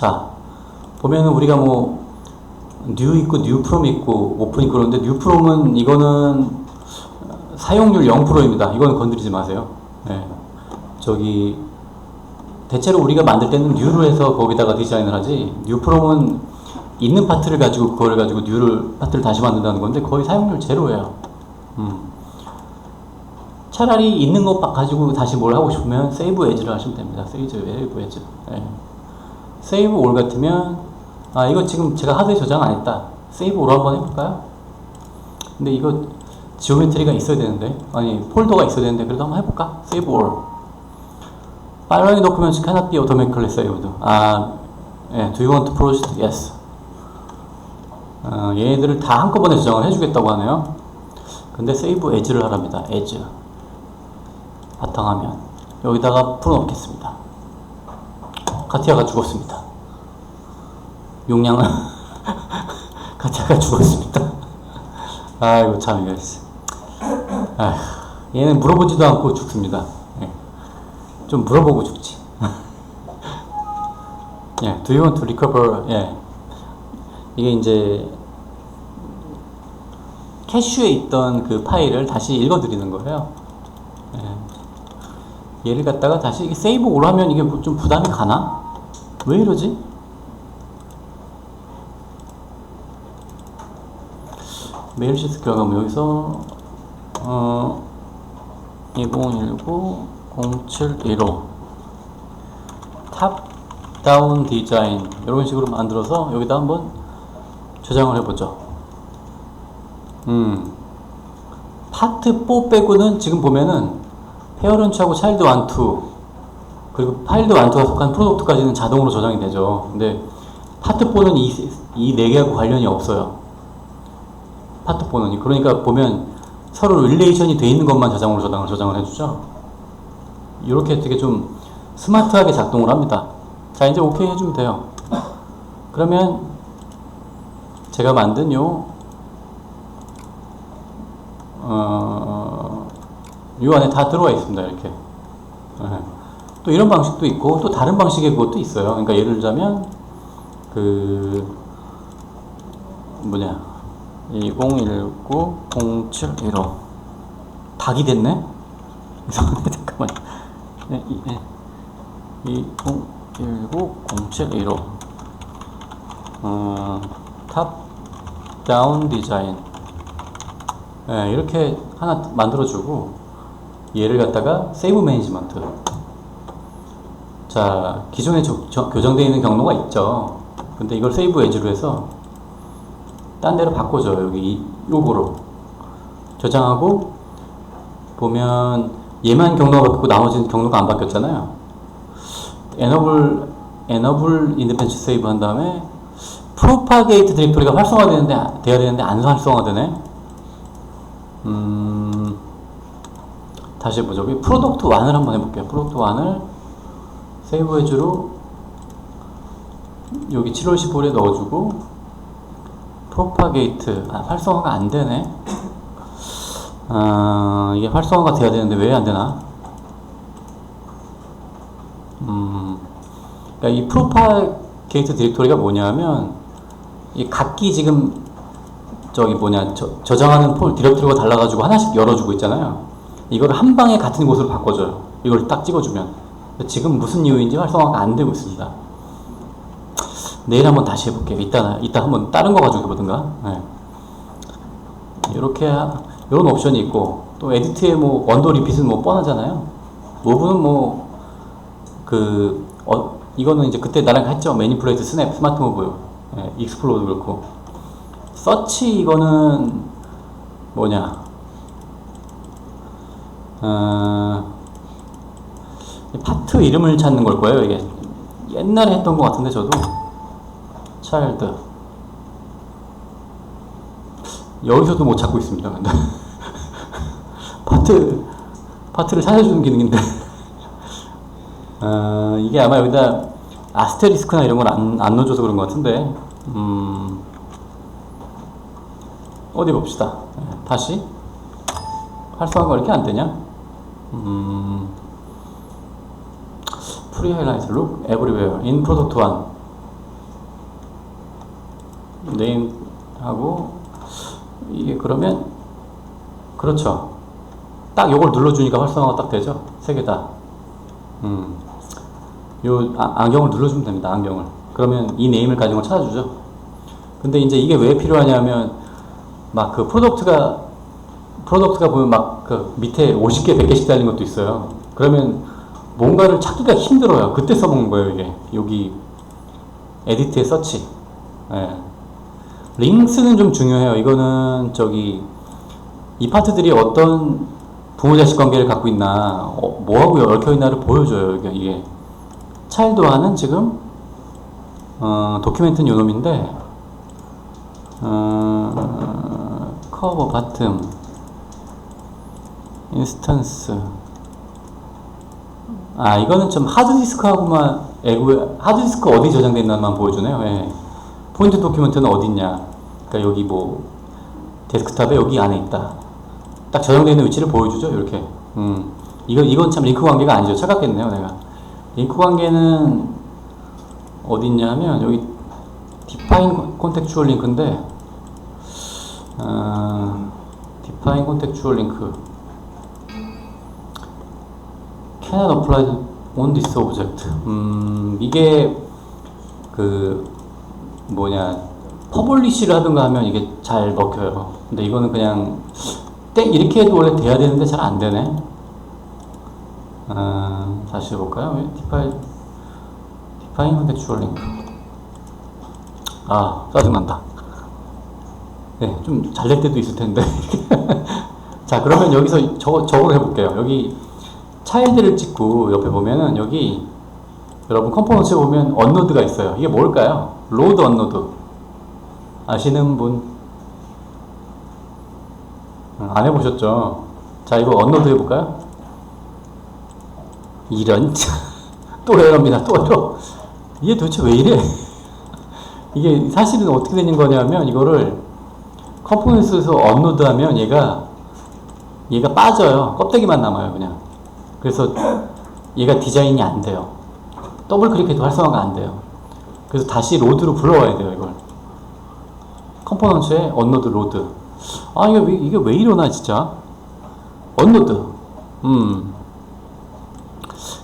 자, 보면은 우리가 뭐, 뉴 있고, 뉴 프롬 있고, 오픈 있고 그러는데, 뉴 프롬은 이거는 사용률 0%입니다. 이건 건드리지 마세요. 예. 저기, 대체로 우리가 만들 때는 뉴로 해서 거기다가 디자인을 하지, 뉴 프롬은 있는 파트를 가지고 그거를 가지고 뉴를 파트를 다시 만든다는 건데 거의 사용률 제로예요. 음. 차라리 있는 것 가지고 다시 뭘 하고 싶으면 세이브 에즈를 하시면 됩니다. 세이브 에즈. 예. 세이브 올 같으면 아 이거 지금 제가 하드에 저장 안 했다. 세이브 올 한번 해볼까요? 근데 이거 지오메트리가 있어야 되는데 아니 폴더가 있어야 되는데 그래도 한번 해볼까? 세이브 올. Following documents cannot be automatically saved. 아, 예, do you want to proceed? Yes. 어, 얘네들을 다 한꺼번에 저장을 해주겠다고 하네요. 근데 세이브 에즈를 하랍니다. 에즈. 바탕화면. 여기다가 풀어놓겠습니다. 카티아가 죽었습니다. 용량은 카티아가 죽었습니다. 아이고 참 이거 아, 얘는 물어보지도 않고 죽습니다. 예. 좀 물어보고 죽지. 예, do you want to recover? 예, 이게 이제 캐슈에 있던 그 파일을 다시 읽어드리는 거예요. 예. 얘를 갖다가 다시 세이브 올 하면 이게 뭐좀 부담이 가나? 왜 이러지? 메일 시스 결과물 여기서 어 2019 0715 탑 다운 디자인 이런 식으로 만들어서 여기다 한번 저장을 해보죠. 음 파트 4 빼고는 지금 보면은 페어런츠하고 차일드 1, 2 그리고 파일드 1, 2가 속한 프로덕트까지는 자동으로 저장이 되죠. 근데 파트 4는 이, 이 4개하고 관련이 없어요. 파트 4는. 그러니까 보면 서로 릴레이션이 돼 있는 것만 자동으로 저장을, 저장을 해주죠. 이렇게 되게 좀 스마트하게 작동을 합니다. 자, 이제 오케이 해주면 돼요. 그러면 제가 만든 요, 어, 요 안에 다 들어와 있습니다. 이렇게. 네. 또 이런 방식도 있고, 또 다른 방식의 그것도 있어요. 그러니까 예를 들자면, 그, 뭐냐. 2019-0715 닭이 됐네? 이상한데 잠깐만 네, 이, 네. 2019-0715 어, 탑 다운 디자인 네, 이렇게 하나 만들어주고 얘를 갖다가 세이브 매니지먼트 자 기존에 저, 저, 교정되어 있는 경로가 있죠. 근데 이걸 세이브 에즈로 해서 딴 데로 바꿔줘 여기 요거로. 저장하고 보면 얘만 경로가 바뀌고 나머지는 경로가 안 바뀌었잖아요. Enable enable independent save 한 다음에 propagate 디렉토리가 활성화되는데 돼야 되는데 안 활성화되네. 음 다시 여기 프로덕트 1을 한번 해볼게요. 프로덕트 1을 세이브 해주로 여기 7월 15일에 넣어주고 프로파게이트 아, 활성화가 안 되네. 아, 이게 활성화가 돼야 되는데 왜 안 되나? 음, 그러니까 이 프로파게이트 디렉토리가 뭐냐면 이 각기 지금 저기 뭐냐 저, 저장하는 폴 디렉토리가 달라가지고 하나씩 열어주고 있잖아요. 이걸 한 방에 같은 곳으로 바꿔줘요. 이걸 딱 찍어주면 지금 무슨 이유인지 활성화가 안 되고 있습니다. 내일 한번 다시 해볼게요. 이따, 이따 한번 다른 거 가지고 해보든가. 네. 이렇게, 이런 옵션이 있고, 또 에디트에 뭐, 원도 리핏은 뭐 뻔하잖아요. 무브는 뭐, 그, 어, 이거는 이제 그때 나랑 했죠. 매니플레이트, 스냅, 스마트 무브, 네, 익스플로드 그렇고. 서치 이거는 뭐냐. 어, 파트 이름을 찾는 걸 거예요, 이게. 옛날에 했던 것 같은데, 저도. 차일드 여기서도 못 찾고 있습니다. 근데 파트 파트를 찾아주는 기능인데 어, 이게 아마 여기다 아스테리스크나 이런 걸안안 넣어줘서 그런 것 같은데 음, 어디 봅시다. 다시 활성화가 이렇게 안 되냐? 음, 프리 하이라이트 룩 에브리웨어 인 프로덕트 1 네임하고 이게 그러면 그렇죠. 딱 요걸 눌러주니까 활성화가 딱 되죠. 세 개 다. 음. 요 아, 안경을 눌러주면 됩니다. 안경을. 그러면 이 네임을 가진 걸 찾아주죠. 근데 이제 이게 왜 필요하냐면 막 그 프로덕트가 프로덕트가 보면 막 그 밑에 50개, 100개씩 달린 것도 있어요. 그러면 뭔가를 찾기가 힘들어요. 그때 써먹는 거예요, 이게. 여기 에디트의 서치. 예. 링크스는 좀 중요해요. 이거는 저기 이 파트들이 어떤 부모 자식 관계를 갖고 있나, 어, 뭐하고 얽혀 있나를 보여줘요. 이게, 이게. 차일드와는 지금 어, 도큐멘트는 요놈인데 어, 커버 바텀 인스턴스 아 이거는 좀 하드디스크하고만 에고 하드디스크 어디 저장돼 있나만 보여주네요. 예. 포인트 도큐멘트는 어디 있냐. 그러니까 여기 뭐 데스크탑에 여기 안에 있다. 딱 저장되어 있는 위치를 보여주죠 이렇게. 음. 이건 이건 참 링크 관계가 아니죠. 착각했네요 내가. 링크 관계는 어디 있냐면 여기 디파인 콘텍추얼 링크인데 어, 디파인 콘텍추얼 링크 cannot apply on this object. 음, 이게 그 뭐냐 퍼블리시를 하든가 하면 이게 잘 먹혀요. 근데 이거는 그냥 땡 이렇게 해도 원래 돼야 되는데 잘 안 되네. 어, 다시 해볼까요? 디파인 디파인 컨텍추얼 링크. 아 짜증난다. 네, 좀 잘 될 때도 있을 텐데. 자, 그러면 여기서 저거, 저걸 해볼게요. 여기 차일드를 찍고 옆에 보면은 여기 여러분 컴포넌트에 보면 언노드가 있어요. 이게 뭘까요? 로드 언노드. 아시는 분? 음, 안 해보셨죠? 자, 이거 언노드 해볼까요? 이런. 또 이럽니다. 또 이러. 이게 도대체 왜 이래? 이게 사실은 어떻게 되는 거냐면 이거를 컴포넌트에서 업로드 하면 얘가 얘가 빠져요. 껍데기만 남아요, 그냥. 그래서 얘가 디자인이 안 돼요. 더블 클릭해도 활성화가 안 돼요. 그래서 다시 로드로 불러와야 돼요, 이걸. 컴포넌트에 언로드 로드. 아, 이게 왜, 이게 왜 이러나, 진짜. 언로드. 음.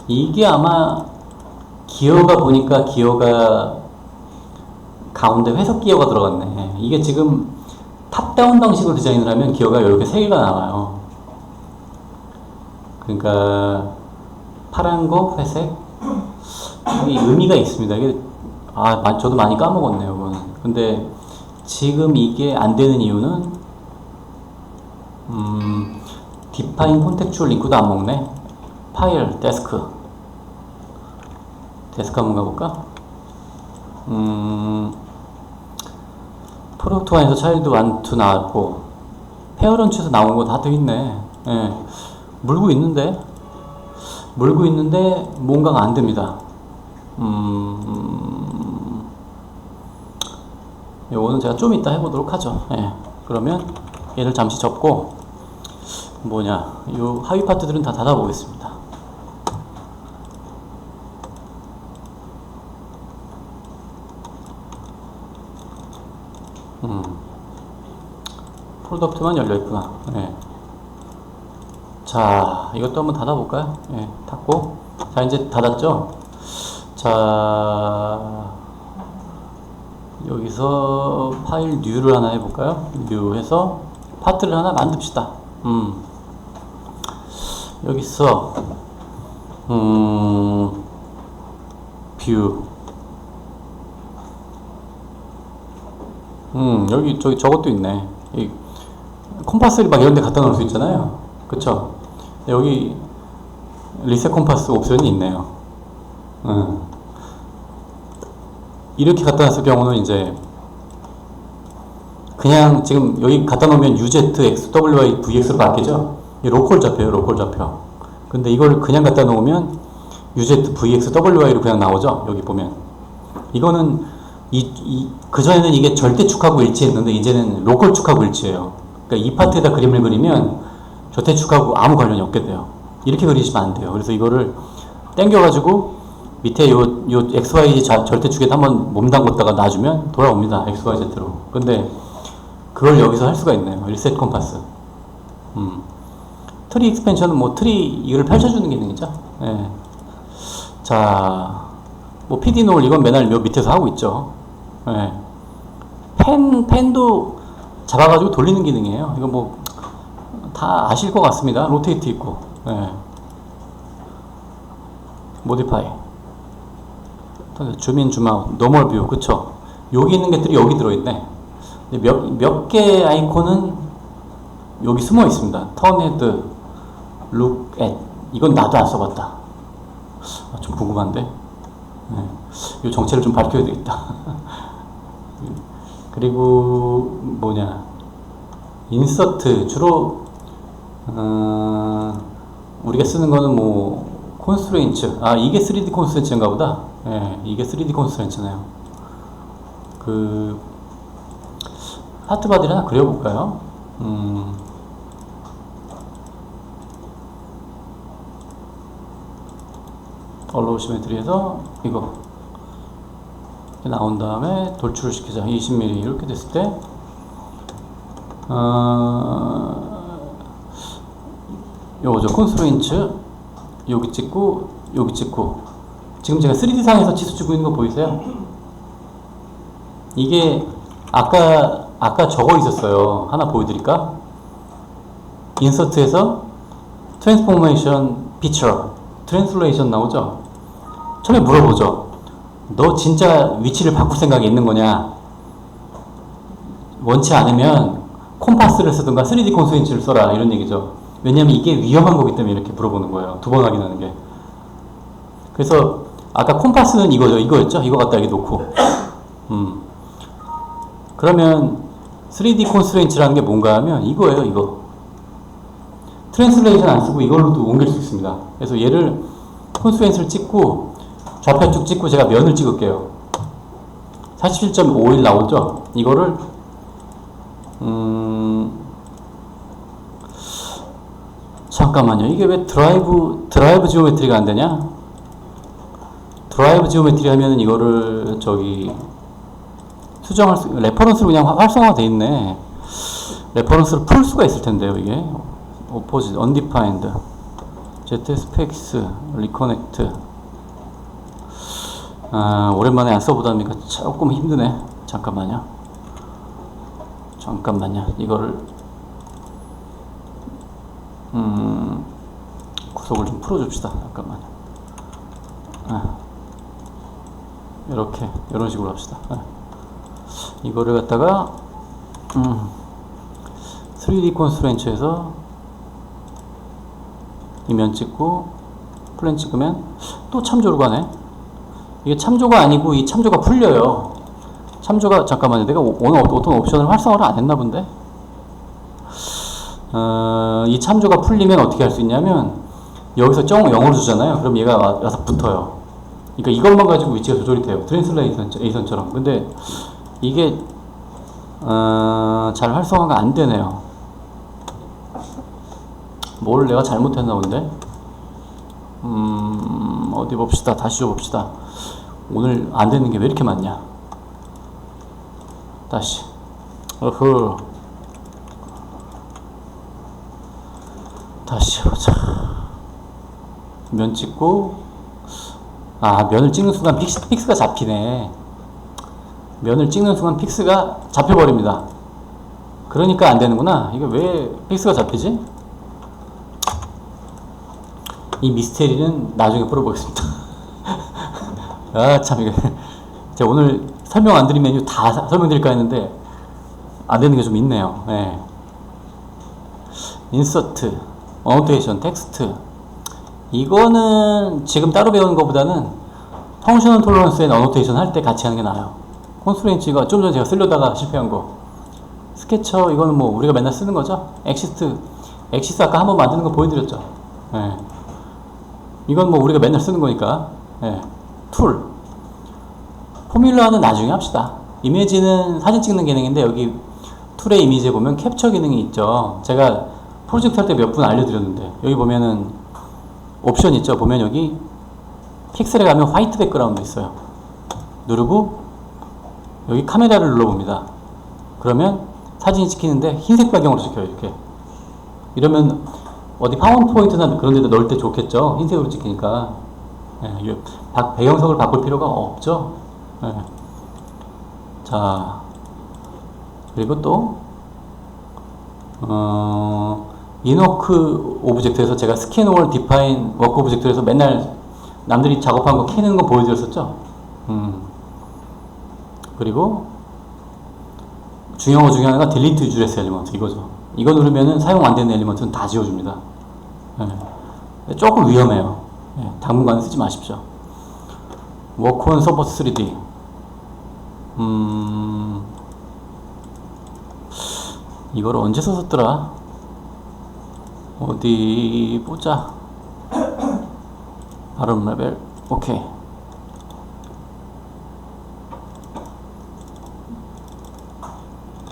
이게 아마 기어가 보니까 기어가 가운데 회색 기어가 들어갔네. 이게 지금 탑다운 방식으로 디자인을 하면 기어가 이렇게 세 개가 나와요. 그러니까 파란 거, 회색 이 의미가 있습니다. 이게 아 마- 저도 많이 까먹었네요. 이거는. 근데 지금 이게 안 되는 이유는 음, 디파인 콘텍추얼 링크도 안 먹네. 파일, 데스크. 데스크 한번 가볼까? 음, 프로덕트 원에서 차일드 1, 2 나왔고, 페어런치에서 나온 거 다 돼 있네. 예. 물고 있는데, 물고 있는데, 뭔가가 안 됩니다. 음, 요거는 제가 좀 이따 해보도록 하죠. 예. 그러면 얘를 잠시 접고, 뭐냐, 요 하위 파트들은 다 닫아보겠습니다. 음. 프로덕트만 열려있구나. 예. 자, 이것도 한번 닫아볼까요? 예, 닫고. 자, 이제 닫았죠? 자, 여기서 파일 뉴를 하나 해볼까요? 뉴 해서 파트를 하나 만듭시다. 음. 여기서, 음, 뷰. 음, 여기, 저기, 저것도 있네. 이 콤파스를 막 이런 데 갖다 놓을 수 있잖아요. 그쵸? 여기 리셋 콤파스 옵션이 있네요. 음. 이렇게 갖다 놨을 경우는 이제 그냥 지금 여기 갖다 놓으면 UZ, X, WY, VX로 바뀌죠? 이 로컬 좌표예요, 로컬 좌표. 근데 이걸 그냥 갖다 놓으면 UZ, VX, WY로 그냥 나오죠? 여기 보면. 이거는 이, 이, 그전에는 이게 절대축하고 일치했는데 이제는 로컬 축하고 일치해요. 그러니까 이 파트에다 그림을 그리면 저태축하고 아무 관련이 없게 돼요. 이렇게 그리시면 안 돼요. 그래서 이거를 땡겨가지고 밑에 요, 요 XYZ 좌- 절대축에 한번 몸 담궜다가 놔주면 돌아옵니다. XYZ로. 근데 그걸 여기서 할 수가 있네요. 리셋 컴파스. 음. 트리 익스펜션은 뭐 트리 이걸 펼쳐주는 기능이죠. 예. 자, 뭐 PD 노을 이건 맨날 요 밑에서 하고 있죠. 예. 펜 펜도 잡아가지고 돌리는 기능이에요. 이거 뭐 다 아실 것 같습니다. 로테이트 있고. 예. 모디파이. 주민 주마웃 노멀 뷰 그쵸? 여기 있는 것들이 여기 들어있네. 몇 몇 개 아이콘은 여기 숨어 있습니다. 턴헤드, 룩앳 이건 나도 안 써봤다. 아, 좀 궁금한데. 네. 이 정체를 좀 밝혀야 되겠다. 그리고 뭐냐 인서트 주로 어, 우리가 쓰는 거는 뭐 콘스트레인츠. 아 이게 3D 콘스트레인츠인가 보다? 예 이게 3D 콘스트레인츠네요. 그 하트 바디를 하나 그려볼까요? 음. 얼로우 시메트리에서 이거 나온 다음에 돌출을 시키자. 20mm 이렇게 됐을 때 어, 요거죠 콘스트레인츠 여기 찍고 여기 찍고 지금 제가 3D상에서 치수 주고 있는 거 보이세요? 이게 아까 아까 저거 있었어요 하나 보여드릴까? 인서트에서 트랜스포메이션 피처 트랜슬레이션 나오죠? 처음에 물어보죠 너 진짜 위치를 바꿀 생각이 있는 거냐? 원치 않으면 콤파스를 쓰든가 3D 콘스트레인츠를 써라 이런 얘기죠. 왜냐면 이게 위험한 거기 때문에 이렇게 물어보는 거예요. 두 번 확인하는 게. 그래서 아까 콤파스는 이거죠. 이거였죠. 이거 갖다 여기 놓고. 음. 그러면 3D 콘스트레인츠라는 게 뭔가 하면 이거예요. 이거. 트랜슬레이션 안 쓰고 이걸로도 옮길 수 있습니다. 그래서 얘를 콘스트레인츠를 찍고 좌표 쭉 찍고 제가 면을 찍을게요. 47.51 나오죠? 이거를 음 잠깐만요. 이게 왜 드라이브 드라이브 지오메트리가 안 되냐? 드라이브 지오메트리 하면은 이거를 저기 수정할 수 레퍼런스로 그냥 화- 활성화돼 있네. 레퍼런스를 풀 수가 있을 텐데요, 이게. 오포지 언디파인드 ZSPX 리커넥트 아, 오랜만에 안 써보다 보니까 조금 힘드네. 잠깐만요. 잠깐만요. 이거를 음, 구속을 좀 풀어줍시다. 잠깐만요. 아, 이렇게 이런 식으로 합시다. 아. 이거를 갖다가 음, 3D 콘스트레인츠에서 이면 찍고 플랜 찍으면 또 참조로 가네. 이게 참조가 아니고 이 참조가 풀려요. 참조가 잠깐만요. 내가 오- 오늘 어- 어떤 옵션을 활성화를 안 했나 본데. 어, 이 참조가 풀리면 어떻게 할 수 있냐면 여기서 정 0으로 주잖아요. 그럼 얘가 와- 와서 붙어요. 그러니까 이것만 가지고 위치가 조절이 돼요. 트랜슬레이션처럼. 근데 이게 어, 잘 활성화가 안 되네요. 뭘 내가 잘못했나 본데. 음, 어디 봅시다. 다시 줘봅시다. 오늘 안 되는 게 왜 이렇게 많냐? 다시. 어허. 다시 보자. 면 찍고, 아, 면을 찍는 순간 픽스, 픽스가 잡히네. 면을 찍는 순간 픽스가 잡혀버립니다. 그러니까 안 되는구나. 이거 왜 픽스가 잡히지? 이 미스테리는 나중에 풀어보겠습니다. 아, 참, 이거. 제가 오늘 설명 안 드린 메뉴 다 사- 설명드릴까 했는데, 안 되는 게 좀 있네요. 예. 인서트, 어노테이션, 텍스트. 이거는 지금 따로 배우는 것보다는 펑셔널 톨러런스 앤 어노테이션 할 때 같이 하는 게 나아요. 콘스트레인츠가 좀 전에 제가 쓰려다가 실패한 거. 스케쳐, 이거는 뭐 우리가 맨날 쓰는 거죠. 엑시스, 엑시스 아까 한번 만드는 거 보여드렸죠. 예. 이건 뭐 우리가 맨날 쓰는 거니까. 예. 툴. 포뮬러는 나중에 합시다. 이미지는 사진 찍는 기능인데 여기 툴의 이미지에 보면 캡처 기능이 있죠. 제가 프로젝트 할 때 몇 분 알려드렸는데 여기 보면은 옵션 있죠. 보면 여기 픽셀에 가면 화이트 백그라운드 있어요. 누르고 여기 카메라를 눌러봅니다. 그러면 사진이 찍히는데 흰색 배경으로 찍혀요. 이렇게. 이러면 어디 파워포인트나 그런 데다 넣을 때 좋겠죠. 흰색으로 찍히니까. 예, 배경색을 바꿀 필요가 없죠. 예. 자, 그리고 또, 어, 인워크 오브젝트에서 제가 스캔올 디파인 워크 오브젝트에서 맨날 남들이 작업한 거 캐는 거 보여드렸었죠. 음. 그리고 중요한 거 중에 하나가 딜리트 유즈레스 엘리먼트 이거죠. 이거 누르면은 사용 안 되는 엘리먼트는 다 지워줍니다. 예. 조금 위험해요. 예, 당분간 쓰지 마십시오. 워크온 서포트 3D. 음, 이걸 언제 썼었더라? 어디 보자. 발음 레벨 오케이.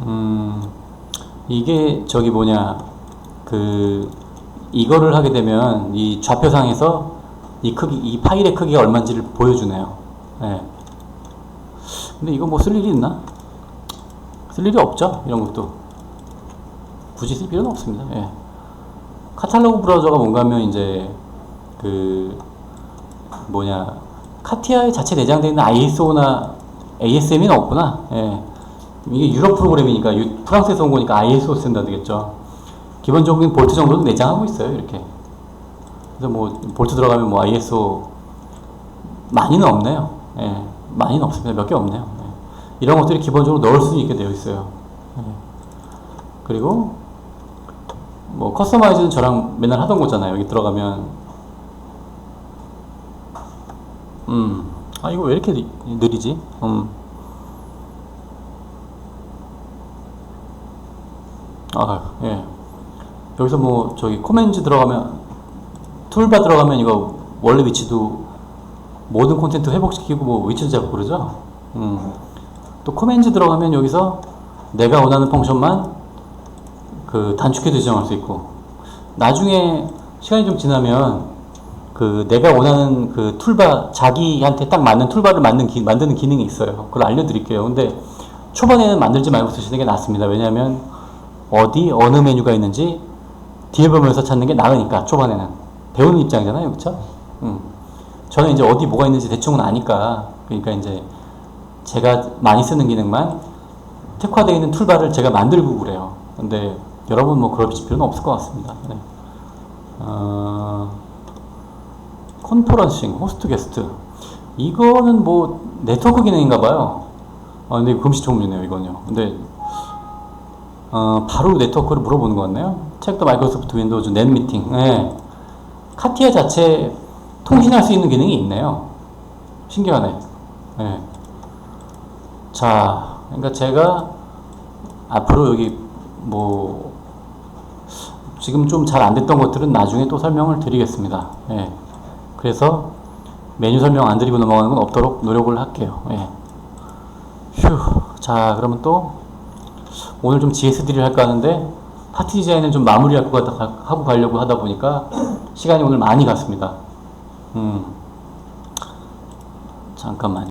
음, 이게 저기 뭐냐 그 이거를 하게 되면 이 좌표상에서 이 크기 이 파일의 크기가 얼마인지를 보여주네요. 예. 근데 이거 뭐 쓸 일이 있나? 쓸 일이 없죠. 이런 것도 굳이 쓸 필요는 없습니다. 예. 카탈로그 브라우저가 뭔가 하면 이제 그 뭐냐 카티아에 자체 내장되어 있는 ISO나 ASM이 없구나. 예. 이게 유럽 프로그램이니까 유- 프랑스에서 온 거니까 ISO 쓴다 되겠죠. 기본적인 볼트 정도는 내장하고 있어요. 이렇게. 그래서 뭐 볼트 들어가면 뭐 ISO 많이는 없네요. 예. 많이는 없습니다. 몇 개 없네요. 예. 이런 것들이 기본적으로 넣을 수 있게 되어 있어요. 예. 그리고 뭐 커스터마이즈는 저랑 맨날 하던 거잖아요. 여기 들어가면 음. 아 이거 왜 이렇게 느- 느리지? 음. 아, 예. 여기서 뭐 저기 코멘즈 들어가면 툴바 들어가면 이거 원래 위치도 모든 콘텐트 회복시키고 뭐 위치도 잡고 그러죠. 음. 또 코멘즈 들어가면 여기서 내가 원하는 펑션만 그 단축해서 지정할 수 있고 나중에 시간이 좀 지나면 그 내가 원하는 그 툴바 자기한테 딱 맞는 툴바를 만든 기, 만드는 기능이 있어요. 그걸 알려드릴게요. 근데 초반에는 만들지 말고 쓰시는 게 낫습니다. 왜냐하면 어디 어느 메뉴가 있는지 뒤에 보면서 찾는 게 나으니까 초반에는 배우는 입장이잖아요, 그렇죠? 음. 저는 이제 어디 뭐가 있는지 대충은 아니까 그러니까 이제 제가 많이 쓰는 기능만 특화되어 있는 툴바를 제가 만들고 그래요. 근데 여러분 뭐 그럴 필요는 없을 것 같습니다. 네. 어, 컨퍼런싱, 호스트 게스트 이거는 뭐 네트워크 기능인가 봐요. 아 근데 이거 금시초문이네요, 이거는요. 근데 어, 바로 네트워크를 물어보는 것 같네요. 책도 마이크로소프트 윈도우즈 넷 미팅. 네. 카티아 자체 통신할 수 있는 기능이 있네요. 신기하네. 네. 자, 그러니까 제가 앞으로 여기 뭐 지금 좀 잘 안 됐던 것들은 나중에 또 설명을 드리겠습니다. 예. 그래서 메뉴 설명 안 드리고 넘어가는 건 없도록 노력을 할게요. 예. 휴. 자, 그러면 또 오늘 좀 GS3를 할까 하는데 파티 디자인을 좀 마무리할 것 같아 하고 가려고 하다 보니까 시간이 오늘 많이 갔습니다. 음. 잠깐만요.